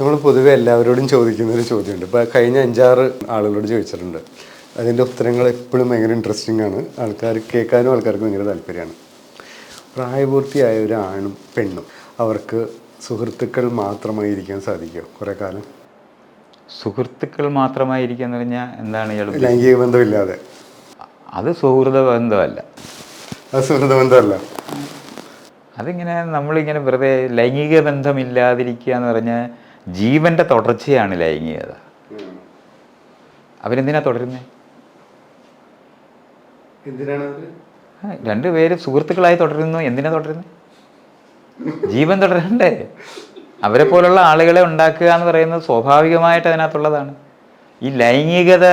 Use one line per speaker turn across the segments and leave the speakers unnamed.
നമ്മൾ പൊതുവെ എല്ലാവരോടും ചോദിക്കുന്ന ഒരു ചോദ്യമുണ്ട്. ഇപ്പോൾ കഴിഞ്ഞ അഞ്ചാറ് ആളുകളോട് ചോദിച്ചിട്ടുണ്ട്. അതിന്റെ ഉത്തരങ്ങൾ എപ്പോഴും ഭയങ്കര ഇൻട്രസ്റ്റിംഗ് ആണ്. ആൾക്കാർ കേൾക്കാനും ആൾക്കാർക്ക് ഭയങ്കര താല്പര്യമാണ്. പ്രായപൂർത്തിയായ ഒരു ആണും പെണ്ണും അവർക്ക് സുഹൃത്തുക്കൾ മാത്രമായി ഇരിക്കാൻ സാധിക്കുമോ കുറേ കാലം?
സുഹൃത്തുക്കൾ മാത്രമായിരിക്കുക എന്ന് പറഞ്ഞാൽ എന്താണ്
ലൈംഗിക ബന്ധമില്ലാതെ.
അത് സുഹൃത ബന്ധമല്ല.
അത് സുഹൃത ബന്ധമല്ല.
അതിങ്ങനെ നമ്മളിങ്ങനെ വെറുതെ ലൈംഗിക ബന്ധമില്ലാതിരിക്കുക എന്ന് പറഞ്ഞാൽ ജീവന്റെ തുടർച്ചയാണ് ലൈംഗികത. അവരെന്തിനാ
തുടരുന്നേ?
രണ്ടുപേര് സുഹൃത്തുക്കളായി തുടരുന്നു. എന്തിനാ തുടരുന്നത് ജീവൻ തുടരണ്ടേ? അവരെ പോലുള്ള ആളുകളെ ഉണ്ടാക്കുക എന്ന് പറയുന്നത് സ്വാഭാവികമായിട്ട് അതിനകത്തുള്ളതാണ്. ഈ ലൈംഗികത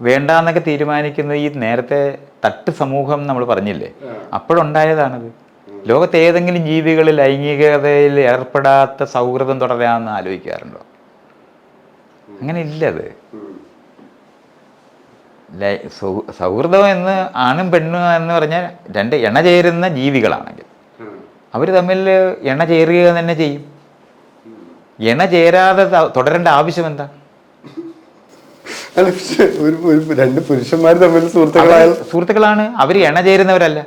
വേണ്ടാന്നൊക്കെ തീരുമാനിക്കുന്നത് ഈ നേരത്തെ തട്ട് സമൂഹം നമ്മൾ പറഞ്ഞില്ലേ? അപ്പോഴുണ്ടായതാണത്. ലോകത്ത് ഏതെങ്കിലും ജീവികൾ ലൈംഗികതയിൽ ഏർപ്പെടാത്ത സൗഹൃദം തുടരാമെന്ന് ആലോചിക്കാറുണ്ടോ? അങ്ങനെ ഇല്ലത് സൗഹൃദം എന്ന് ആണും പെണ്ണും എന്ന് പറഞ്ഞാൽ രണ്ട് എണ ചേരുന്ന ജീവികളാണെങ്കിൽ അവർ തമ്മിൽ എണ ചേരുക തന്നെ ചെയ്യും. എണ ചേരാതെ തുടരേണ്ട ആവശ്യം എന്താ?
ഒരു രണ്ട് പുരുഷന്മാർ തമ്മിൽ സുഹൃത്തുക്കളായാൽ
സുഹൃത്തുക്കളാണ്. അവർ എണ ചേരുന്നവരല്ല.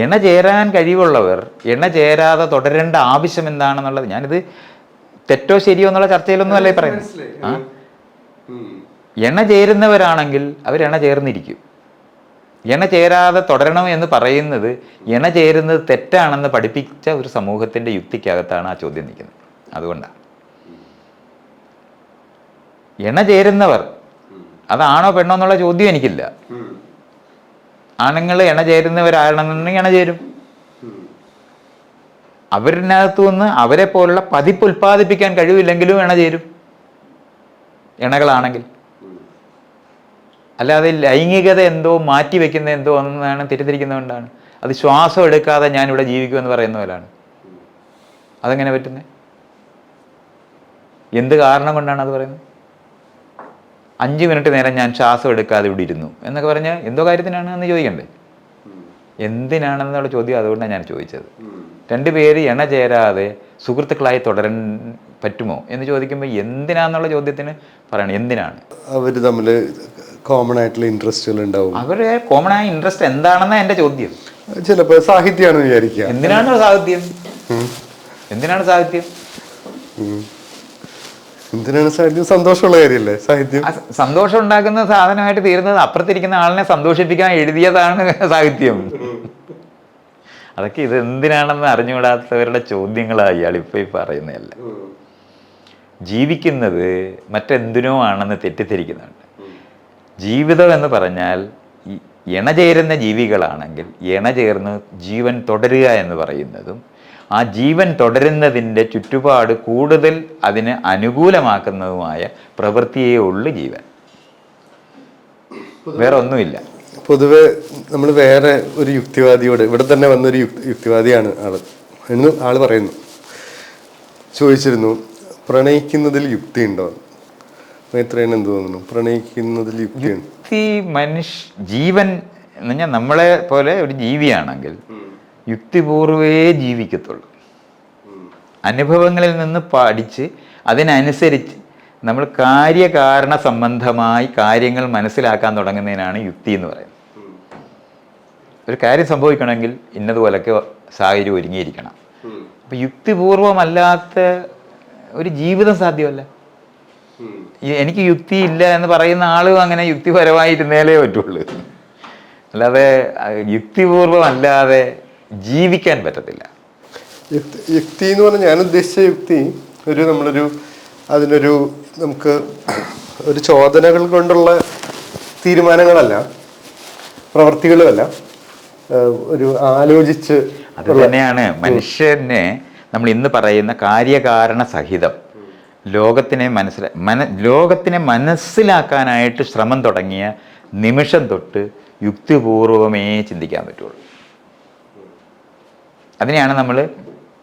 എണ ചേരാൻ കഴിവുള്ളവർ എണ ചേരാതെ തുടരേണ്ട ആവശ്യം എന്താണെന്നുള്ളത് ഞാനിത് തെറ്റോ ശരിയോ എന്നുള്ള ചർച്ചയിലൊന്നും അല്ലേ പറയുന്നത്? ആ? എണ ചേരുന്നവരാണെങ്കിൽ അവർ എണ ചേർന്നിരിക്കും. എണ ചേരാതെ തുടരണം എന്ന് പറയുന്നത് എണ ചേരുന്നത് തെറ്റാണെന്ന് പഠിപ്പിച്ച ഒരു സമൂഹത്തിന്റെ യുക്തിക്കകത്താണ് ആ ചോദ്യം നിൽക്കുന്നത്. അതുകൊണ്ടാണ് എണ ചേരുന്നവർ അതാണോ പെണ്ണോ എന്നുള്ള ചോദ്യം എനിക്കില്ല. ആണുങ്ങൾ ഇണ ചേരുന്നവരാണെന്നുണ്ടെങ്കിൽ ഇണ ചേരും അവരിനകത്തു നിന്ന് അവരെ പോലുള്ള പതിപ്പ് ഉൽപ്പാദിപ്പിക്കാൻ കഴിവില്ലെങ്കിലും ഇണ ചേരും ഇണകളാണെങ്കിൽ. അല്ലാതെ ലൈംഗികത എന്തോ മാറ്റി വെക്കുന്ന എന്തോ എന്നാണ് തെറ്റിദ്ധരിക്കുന്നതുകൊണ്ടാണ് അത് ശ്വാസം എടുക്കാതെ ഞാനിവിടെ ജീവിക്കുമെന്ന് പറയുന്ന പോലാണ് അതെങ്ങനെ പറ്റുന്നത് എന്ത് കാരണം കൊണ്ടാണ് അത് പറയുന്നത്? അഞ്ച് മിനിറ്റ് നേരം ഞാൻ ശ്വാസം എടുക്കാതെ ഇവിടെ ഇരുന്നു എന്നൊക്കെ പറഞ്ഞാൽ എന്തോ കാര്യത്തിനാണ് എന്ന് ചോദിക്കണ്ടേ? എന്തിനാണെന്നുള്ള ചോദ്യം അതുകൊണ്ടാണ് ഞാൻ ചോദിച്ചത്. രണ്ടുപേര് എണ ചേരാതെ സുഹൃത്തുക്കളായി തുടരാൻ പറ്റുമോ എന്ന് ചോദിക്കുമ്പോൾ എന്തിനാന്നുള്ള ചോദ്യത്തിന് പറയണം എന്തിനാണ്?
അവർ തമ്മിൽ കോമൺ ആയിട്ടുള്ള ഇൻട്രസ്റ്റുകൾ ഉണ്ടാവും.
അവരുടെ കോമൺ ആയ ഇൻട്രസ്റ്റ് എന്താണെന്നാ എന്റെ ചോദ്യം.
ചിലപ്പോൾ സാഹിത്യമാണ് വിചാരിക്കുക.
എന്തിനാണ് സാഹിത്യം? എന്തിനാണ് സാഹിത്യം.
എന്തിനാണ് സാഹിത്യം സന്തോഷമുള്ള കാര്യമല്ലേ? സാഹിത്യം?
സന്തോഷം ഉണ്ടാക്കുന്ന സാധനമായിട്ട് തീരുന്നത് അപ്പുറത്തിരിക്കുന്ന ആളിനെ സന്തോഷിപ്പിക്കാൻ എഴുതിയതാണ് സാഹിത്യം. അതൊക്കെ ഇത് എന്തിനാണെന്ന് അറിഞ്ഞുകൂടാത്തവരുടെ ചോദ്യങ്ങളാണ് ഇയാൾ പറയുന്നതല്ല. ജീവിക്കുന്നത് മറ്റെന്തിനോ ആണെന്ന് തെറ്റിദ്ധരിക്കുന്നുണ്ട്. ജീവിതം എന്ന് പറഞ്ഞാൽ ഇണചേരുന്ന ഇണ ചേരുന്ന ജീവികളാണെങ്കിൽ ഇണചേർന്ന് ജീവൻ തുടരുക എന്ന് പറയുന്നതും ആ ജീവൻ തുടരുന്നതിന്റെ ചുറ്റുപാട് കൂടുതൽ അതിന് അനുകൂലമാക്കുന്നതുമായ പ്രവൃത്തിയേ ഉള്ളു ജീവൻ. വേറെ ഒന്നുമില്ല.
പൊതുവെ നമ്മൾ വേറെ ഒരു യുക്തിവാദിയോട് ഇവിടെ തന്നെ വന്നൊരു യുക്തി യുക്തിവാദിയാണ് ആൾ. എന്ന് ആൾ പറയുന്നു. ചോദിച്ചിരുന്നു പ്രണയിക്കുന്നതിൽ യുക്തി ഉണ്ടോ മൈത്രേൻ എന്ത് തോന്നുന്നു? പ്രണയിക്കുന്നതിൽ യുക്തി
യുക്തി മനുഷ്യ ജീവൻ എന്ന് പറഞ്ഞാൽ നമ്മളെ പോലെ ഒരു ജീവിയാണെങ്കിൽ യുക്തിപൂർവേ ജീവിക്കത്തുള്ളൂ. അനുഭവങ്ങളിൽ നിന്ന് പഠിച്ച് അതിനനുസരിച്ച് നമ്മൾ കാര്യകാരണ സംബന്ധമായി കാര്യങ്ങൾ മനസ്സിലാക്കാൻ തുടങ്ങുന്നതിനാണ് യുക്തി എന്ന് പറയുന്നത്. ഒരു കാര്യം സംഭവിക്കണമെങ്കിൽ ഇന്നതുപോലൊക്കെ സാഹചര്യം ഒരുങ്ങിയിരിക്കണം. അപ്പം യുക്തിപൂർവമല്ലാത്ത ഒരു ജീവിതം സാധ്യമല്ല. എനിക്ക് യുക്തി ഇല്ല എന്ന് പറയുന്ന ആളും അങ്ങനെ യുക്തിപരമായിരുന്നേലേ പറ്റുള്ളൂ. അല്ലാതെ അഹ് യുക്തിപൂർവം അല്ലാതെ ജീവിക്കാൻ പറ്റത്തില്ല.
യുക്തി എന്ന് പറഞ്ഞാൽ ഞാൻ ഉദ്ദേശിച്ച യുക്തി ഒരു നമ്മളൊരു അതിനൊരു നമുക്ക് ഒരു ചോദനകൾ കൊണ്ടുള്ള തീരുമാനങ്ങളല്ല പ്രവർത്തികളുമല്ല ഒരു ആലോചിച്ച്
അത് തന്നെയാണ്. മനുഷ്യനെ നമ്മൾ ഇന്ന് പറയുന്ന കാര്യകാരണ സഹിതം ലോകത്തിനെ മനസ്സില മന ലോകത്തിനെ മനസ്സിലാക്കാനായിട്ട് ശ്രമം തുടങ്ങിയ നിമിഷം തൊട്ട് യുക്തിപൂർവമേ ചിന്തിക്കാൻ പറ്റുള്ളൂ. അതിനെയാണ് നമ്മൾ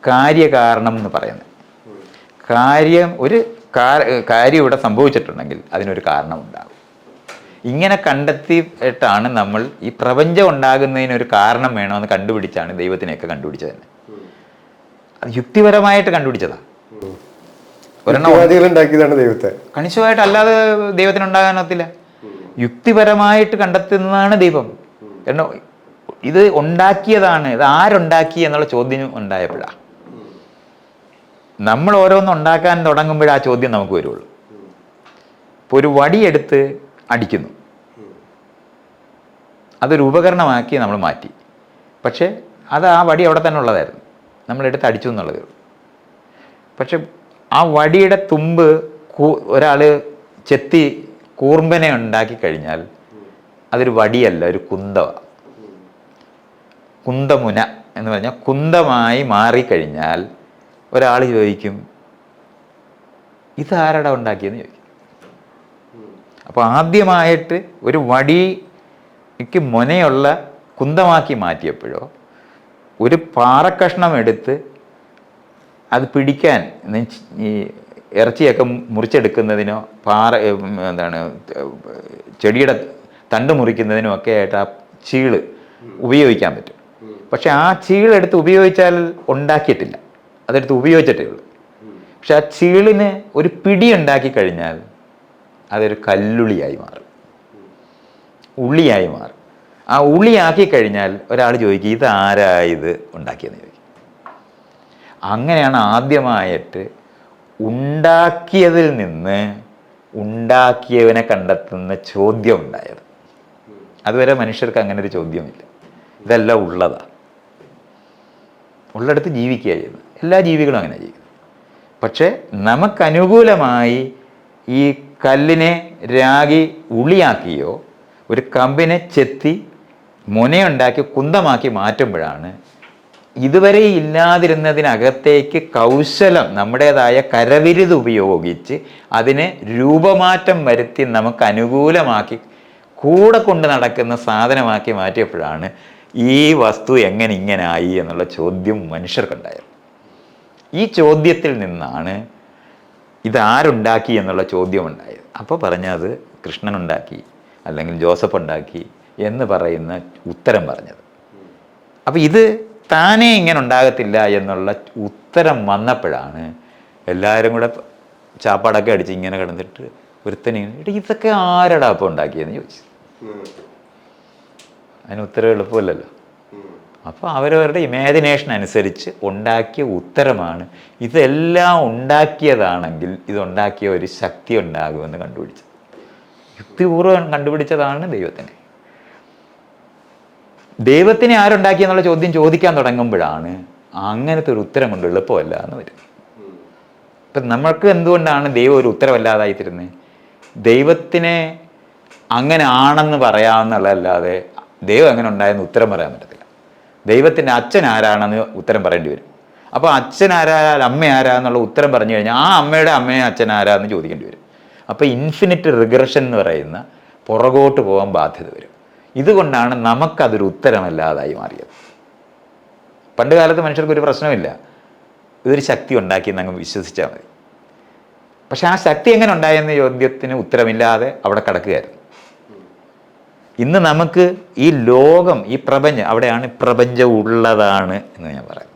കാര്യകാരണം എന്ന് പറയുന്നത്. കാര്യം ഒരു കാര്യം ഇവിടെ സംഭവിച്ചിട്ടുണ്ടെങ്കിൽ അതിനൊരു കാരണമുണ്ടാകും. ഇങ്ങനെ കണ്ടെത്തിയിട്ടാണ് നമ്മൾ ഈ പ്രപഞ്ചം ഉണ്ടാകുന്നതിനൊരു കാരണം വേണമെന്ന് കണ്ടുപിടിച്ചാണ് ദൈവത്തിനെയൊക്കെ കണ്ടുപിടിച്ചത് തന്നെ അത് യുക്തിപരമായിട്ട് കണ്ടുപിടിച്ചതാണ് ഒരെണ്ണം
ദൈവത്തെ
കണിശമായിട്ട് അല്ലാതെ ദൈവത്തിന് ഉണ്ടാകാനൊത്തില്ല യുക്തിപരമായിട്ട് കണ്ടെത്തുന്നതാണ് ദൈവം. കാരണം ഇത് ഉണ്ടാക്കിയതാണ് ഇത് ആരുണ്ടാക്കി എന്നുള്ള ചോദ്യം ഉണ്ടായപ്പോഴാണ് നമ്മൾ ഓരോന്ന് ഉണ്ടാക്കാൻ തുടങ്ങുമ്പോഴേ ആ ചോദ്യം നമുക്ക് വരുള്ളൂ. ഇപ്പോൾ ഒരു വടിയെടുത്ത് അടിക്കുന്നു. അതൊരു ഉപകരണമാക്കി നമ്മൾ മാറ്റി. പക്ഷേ അത് ആ വടി അവിടെ തന്നെ ഉള്ളതായിരുന്നു. നമ്മളെടുത്ത് അടിച്ചു എന്നുള്ളതേ. ഉള്ളൂ പക്ഷെ ആ വടിയുടെ തുമ്പ് ഒരാൾ ചെത്തി കൂർമ്പനെ ഉണ്ടാക്കി കഴിഞ്ഞാൽ അതൊരു വടിയല്ല ഒരു കുന്തമാണ് കുന്തമുന എന്ന് പറഞ്ഞാൽ കുന്തമായി മാറിക്കഴിഞ്ഞാൽ ഒരാൾ ചോദിക്കും ഇതാരടാ ഉണ്ടാക്കിയെന്ന് ചോദിക്കും. അപ്പോൾ ആദ്യമായിട്ട് ഒരു വടിക്ക് മുനയുള്ള കുന്തമാക്കി മാറ്റിയപ്പോഴോ ഒരു പാറക്കഷ്ണം എടുത്ത് അത് പിടിക്കാൻ ഈ ഇറച്ചിയൊക്കെ മുറിച്ചെടുക്കുന്നതിനോ പാറ എന്താണ് ചെടിയുടെ തണ്ട് മുറിക്കുന്നതിനോ ഒക്കെ ആയിട്ട് ആ ചീൾ ഉപയോഗിക്കാൻ പറ്റും. പക്ഷെ ആ ചീളെടുത്ത് ഉപയോഗിച്ചാൽ ഉണ്ടാക്കിയിട്ടില്ല. അതെടുത്ത് ഉപയോഗിച്ചിട്ടേ ഉള്ളൂ. പക്ഷെ ആ ചീളിന് ഒരു പിടി ഉണ്ടാക്കി കഴിഞ്ഞാൽ അതൊരു കല്ലുളിയായി മാറും. ഉള്ളിയായി മാറും. ആ ഉള്ളിയാക്കി കഴിഞ്ഞാൽ ഒരാൾ ചോദിക്കും ഇത് ആരാ ഇത് ഉണ്ടാക്കിയെന്ന് ചോദിക്കും. അങ്ങനെയാണ് ആദ്യമായിട്ട് ഉണ്ടാക്കിയതിൽ നിന്ന് ഉണ്ടാക്കിയവനെ കണ്ടെത്തുന്ന ചോദ്യം ഉണ്ടായത്. അതുവരെ മനുഷ്യർക്ക് അങ്ങനെ ഒരു ചോദ്യമില്ല. ഇതെല്ലാം ഉള്ളതാ. ഉള്ളിടത്ത് ജീവിക്കുക ചെയ്യുന്നത്. എല്ലാ ജീവികളും അങ്ങനെ ചെയ്യുന്നത് പക്ഷേ നമുക്കനുകൂലമായി ഈ കല്ലിനെ രാഗി ഉളിയാക്കിയോ ഒരു കമ്പിനെ ചെത്തി മുനയുണ്ടാക്കി കുന്തമാക്കി മാറ്റുമ്പോഴാണ് ഇതുവരെ ഇല്ലാതിരുന്നതിനകത്തേക്ക് കൗശലം നമ്മുടേതായ കരവിരുത് ഉപയോഗിച്ച് അതിനെ രൂപമാറ്റം വരുത്തി നമുക്ക് അനുകൂലമാക്കി കൂടെ കൊണ്ട് നടക്കുന്ന സാധനമാക്കി മാറ്റിയപ്പോഴാണ് ഈ വസ്തു എങ്ങനെ ഇങ്ങനെ ആയി എന്നുള്ള ചോദ്യം മനുഷ്യർക്കുണ്ടായിരുന്നു. ഈ ചോദ്യത്തിൽ നിന്നാണ് ഇതാരുണ്ടാക്കി എന്നുള്ള ചോദ്യം ഉണ്ടായത് അപ്പോൾ പറഞ്ഞത് കൃഷ്ണൻ ഉണ്ടാക്കി അല്ലെങ്കിൽ ജോസഫ് ഉണ്ടാക്കി എന്ന് പറയുന്ന ഉത്തരം പറഞ്ഞത്. അപ്പോൾ ഇത് താനേ ഇങ്ങനെ ഉണ്ടാകത്തില്ല എന്നുള്ള ഉത്തരം വന്നപ്പോഴാണ് എല്ലാവരും കൂടെ ചാപ്പാടൊക്കെ അടിച്ച് ഇങ്ങനെ കിടന്നിട്ട് ഒരുത്തനെ ഇതൊക്കെ ആരടാ അപ്പോൾ ഉണ്ടാക്കിയെന്ന് ചോദിച്ചു അതിന് ഉത്തരം എളുപ്പമല്ലല്ലോ. അപ്പോൾ അവരവരുടെ ഇമാജിനേഷൻ അനുസരിച്ച് ഉണ്ടാക്കിയ ഉത്തരമാണ്. ഇതെല്ലാം ഉണ്ടാക്കിയതാണെങ്കിൽ ഇതുണ്ടാക്കിയ ഒരു ശക്തി ഉണ്ടാകുമെന്ന് കണ്ടുപിടിച്ചത്. യുക്തിപൂർവം കണ്ടുപിടിച്ചതാണ് ദൈവത്തിനെ. ദൈവത്തിനെ ആരുണ്ടാക്കി എന്നുള്ള ചോദ്യം ചോദിക്കാൻ തുടങ്ങുമ്പോഴാണ് അങ്ങനത്തെ ഒരു ഉത്തരം കൊണ്ട് എളുപ്പമല്ല എന്ന് വരും. ഇപ്പം നമ്മൾക്ക് എന്തുകൊണ്ടാണ് ദൈവം ഒരു ഉത്തരവല്ലാതായി തരുന്നത്? ദൈവത്തിനെ അങ്ങനെ ആണെന്ന് പറയാമെന്നുള്ളതല്ലാതെ ദൈവം എങ്ങനെ ഉണ്ടായെന്ന് ഉത്തരം പറയാൻ പറ്റത്തില്ല. ദൈവത്തിന്റെ അച്ഛൻ ആരാണെന്ന് ഉത്തരം പറയേണ്ടി വരും. അപ്പോൾ അച്ഛൻ ആരായാൽ അമ്മ ആരാന്നുള്ള ഉത്തരം പറഞ്ഞു കഴിഞ്ഞാൽ ആ അമ്മയുടെ അമ്മയും അച്ഛൻ ആരാന്ന് ചോദിക്കേണ്ടി വരും. അപ്പോൾ ഇൻഫിനിറ്റ് റിഗ്രഷൻ എന്ന് പറയുന്ന പുറകോട്ട് പോകാൻ ബാധ്യത വരും. ഇതുകൊണ്ടാണ് നമുക്കതൊരു ഉത്തരമല്ലാതായി മാറിയത്. പണ്ട് കാലത്ത് മനുഷ്യർക്ക് ഒരു പ്രശ്നമില്ല. ഇതൊരു ശക്തി ഉണ്ടാക്കിയെന്ന് അങ്ങ് വിശ്വസിച്ചാൽ മതി. പക്ഷേ ആ ശക്തി എങ്ങനെ ഉണ്ടായെന്ന ചോദ്യത്തിന് ഉത്തരമില്ലാതെ അവിടെ കിടക്കുകയായിരുന്നു. ഇന്ന് നമുക്ക് ഈ ലോകം ഈ പ്രപഞ്ചം അവിടെയാണ് പ്രപഞ്ചം ഉള്ളതാണ് എന്ന് ഞാൻ പറയാം.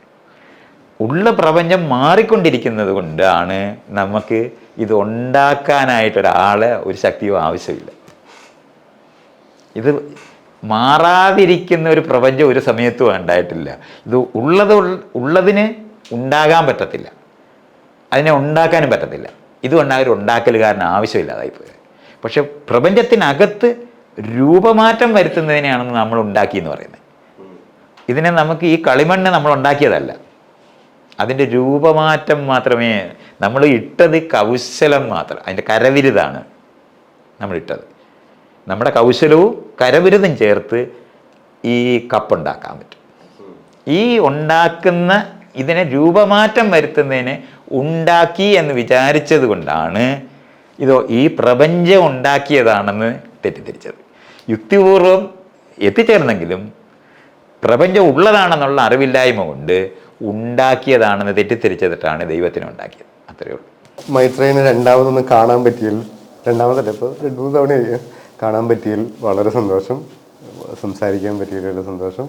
ഉള്ള പ്രപഞ്ചം മാറിക്കൊണ്ടിരിക്കുന്നത് കൊണ്ടാണ് നമുക്ക് ഇത് ഉണ്ടാക്കാനായിട്ടൊരാളെ ഒരു ശക്തിയും ആവശ്യമില്ല. ഇത് മാറാതിരിക്കുന്ന ഒരു പ്രപഞ്ചം ഒരു സമയത്തും ഉണ്ടായിട്ടില്ല. ഇത് ഉള്ളത് ഉള്ളതിന് ഉണ്ടാകാൻ പറ്റത്തില്ല. അതിനെ ഉണ്ടാക്കാനും പറ്റത്തില്ല. ഇതുകൊണ്ടാണ് ഒരു ഉണ്ടാക്കലുകാരന് ആവശ്യമില്ലാതായിപ്പോയത് പക്ഷെ പ്രപഞ്ചത്തിനകത്ത് രൂപമാറ്റം വരുത്തുന്നതിനെയാണെന്ന് നമ്മൾ ഉണ്ടാക്കി എന്ന് പറയുന്നത്. ഇതിനെ നമുക്ക് ഈ കളിമണ്ണ് നമ്മൾ ഉണ്ടാക്കിയതല്ല. അതിന്റെ രൂപമാറ്റം മാത്രമേ നമ്മൾ ഇട്ടത് കൗശലം മാത്രം അതിന്റെ കരവിരുതാണ് നമ്മളിട്ടത് നമ്മുടെ കൗശലവും കരവിരുതും ചേർത്ത് ഈ കപ്പുണ്ടാക്കാൻ പറ്റും. ഈ ഉണ്ടാക്കുന്ന ഇതിനെ രൂപമാറ്റം വരുത്തുന്നതിനെ ഉണ്ടാക്കി എന്ന് വിചാരിച്ചത് കൊണ്ടാണ് ഇതോ ഈ പ്രപഞ്ചം ഉണ്ടാക്കിയതാണെന്ന് തെറ്റിദ്ധരിച്ചത്. യുക്തിപൂർവം എത്തിച്ചേർന്നെങ്കിലും പ്രപഞ്ചം ഉള്ളതാണെന്നുള്ള അറിവില്ലായ്മ കൊണ്ട് ഉണ്ടാക്കിയതാണെന്ന് തെറ്റിദ്ധരിച്ചിട്ടാണ് ദൈവത്തിനെ ഉണ്ടാക്കിയത് അത്രയേ ഉള്ളൂ.
മൈത്രേനെ രണ്ടാമതൊന്ന് കാണാൻ പറ്റിയതിൽ രണ്ടാമതല്ല ഇപ്പോൾ രണ്ട് മൂന്ന് തവണയായി കാണാൻ പറ്റിയതിൽ വളരെ സന്തോഷം. സംസാരിക്കാൻ പറ്റിയതിലുള്ള സന്തോഷം.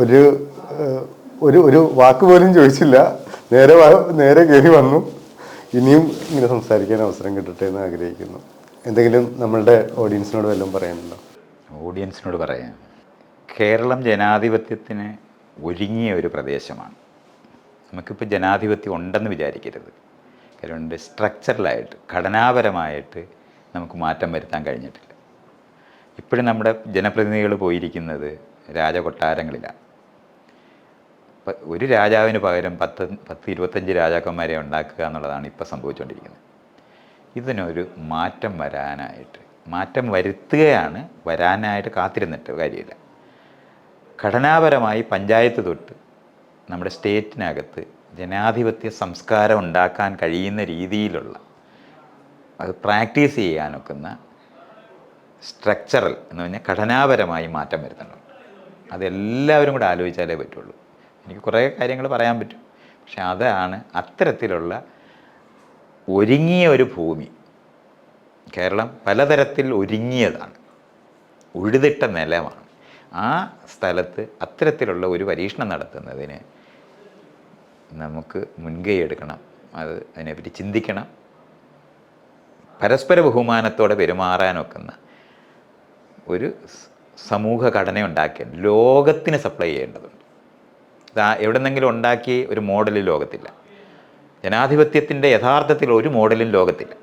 ഒരു ഒരു ഒരു വാക്ക് പോലും ചോദിച്ചില്ല. നേരെ നേരെ കയറി വന്നു. ഇനിയും ഇങ്ങനെ സംസാരിക്കാൻ അവസരം കിട്ടട്ടെ എന്ന് ആഗ്രഹിക്കുന്നു. എന്തെങ്കിലും നമ്മളുടെ ഓഡിയൻസിനോട് വല്ലതും പറയാനുണ്ടോ?
ഓഡിയൻസിനോട് പറയാം. കേരളം ജനാധിപത്യത്തിന് ഒരുങ്ങിയ ഒരു പ്രദേശമാണ്. നമുക്കിപ്പോൾ ജനാധിപത്യം ഉണ്ടെന്ന് വിചാരിക്കരുത്. കാരണം സ്ട്രക്ചറലായിട്ട് ഘടനാപരമായിട്ട് നമുക്ക് മാറ്റം വരുത്താൻ കഴിഞ്ഞിട്ടില്ല. ഇപ്പോഴും നമ്മുടെ ജനപ്രതിനിധികൾ പോയിരിക്കുന്നത് രാജകൊട്ടാരങ്ങളിലാണ്. ഒരു രാജാവിന് പകരം പത്ത് പത്ത് ഇരുപത്തഞ്ച് രാജാക്കന്മാരെ ഉണ്ടാക്കുക എന്നുള്ളതാണ് ഇപ്പോൾ സംഭവിച്ചുകൊണ്ടിരിക്കുന്നത് ഇതിനൊരു മാറ്റം വരാനായിട്ട് മാറ്റം വരുത്തുകയാണ് വരാനായിട്ട് കാത്തിരുന്നിട്ട് കാര്യമില്ല. ഘടനാപരമായി പഞ്ചായത്ത് തൊട്ട് നമ്മുടെ സ്റ്റേറ്റിനകത്ത് ജനാധിപത്യ സംസ്കാരം ഉണ്ടാക്കാൻ കഴിയുന്ന രീതിയിലുള്ള അത് പ്രാക്ടീസ് ചെയ്യാനൊക്കുന്ന സ്ട്രക്ചറൽ എന്ന് പറഞ്ഞാൽ ഘടനാപരമായി മാറ്റം വരുത്തണം. അതെല്ലാവരും കൂടെ ആലോചിച്ചാലേ പറ്റുള്ളൂ. എനിക്ക് കുറേ കാര്യങ്ങൾ പറയാൻ പറ്റും. പക്ഷെ അതാണ് അത്തരത്തിലുള്ള ഒരുങ്ങിയ ഒരു ഭൂമി. കേരളം പലതരത്തിൽ ഒരുങ്ങിയതാണ്. ഉഴുതിട്ട നിലമാണ്. ആ സ്ഥലത്ത് അത്തരത്തിലുള്ള ഒരു പരീക്ഷണം നടത്തുന്നതിന് നമുക്ക് മുൻകൈ എടുക്കണം. അത് അതിനെപ്പറ്റി ചിന്തിക്കണം. പരസ്പര ബഹുമാനത്തോടെ പെരുമാറാനൊക്കുന്ന ഒരു സമൂഹ ഘടന ഉണ്ടാക്കേണ്ട ലോകത്തിന് സപ്ലൈ ചെയ്യേണ്ടതുണ്ട്. ഇത് ആ- എവിടെന്നെങ്കിലും ഉണ്ടാക്കി ഒരു മോഡൽ ലോകത്തില്ല. ജനാധിപത്യത്തിന്റെ യഥാർത്ഥത്തിൽ ഒരു മോഡലും ലോകത്തില്ല.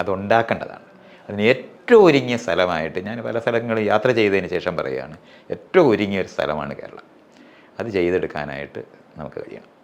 അതുണ്ടാക്കേണ്ടതാണ്. അതിന് ഏറ്റവും ഒരുങ്ങിയ സ്ഥലമായിട്ട് ഞാൻ പല സ്ഥലങ്ങളിൽ യാത്ര ചെയ്തതിന് ശേഷം പറയുകയാണ് ഏറ്റവും ഒരുങ്ങിയ ഒരു സ്ഥലമാണ് കേരളം. അത് ചെയ്തെടുക്കാനായിട്ട് നമുക്ക് കഴിയണം.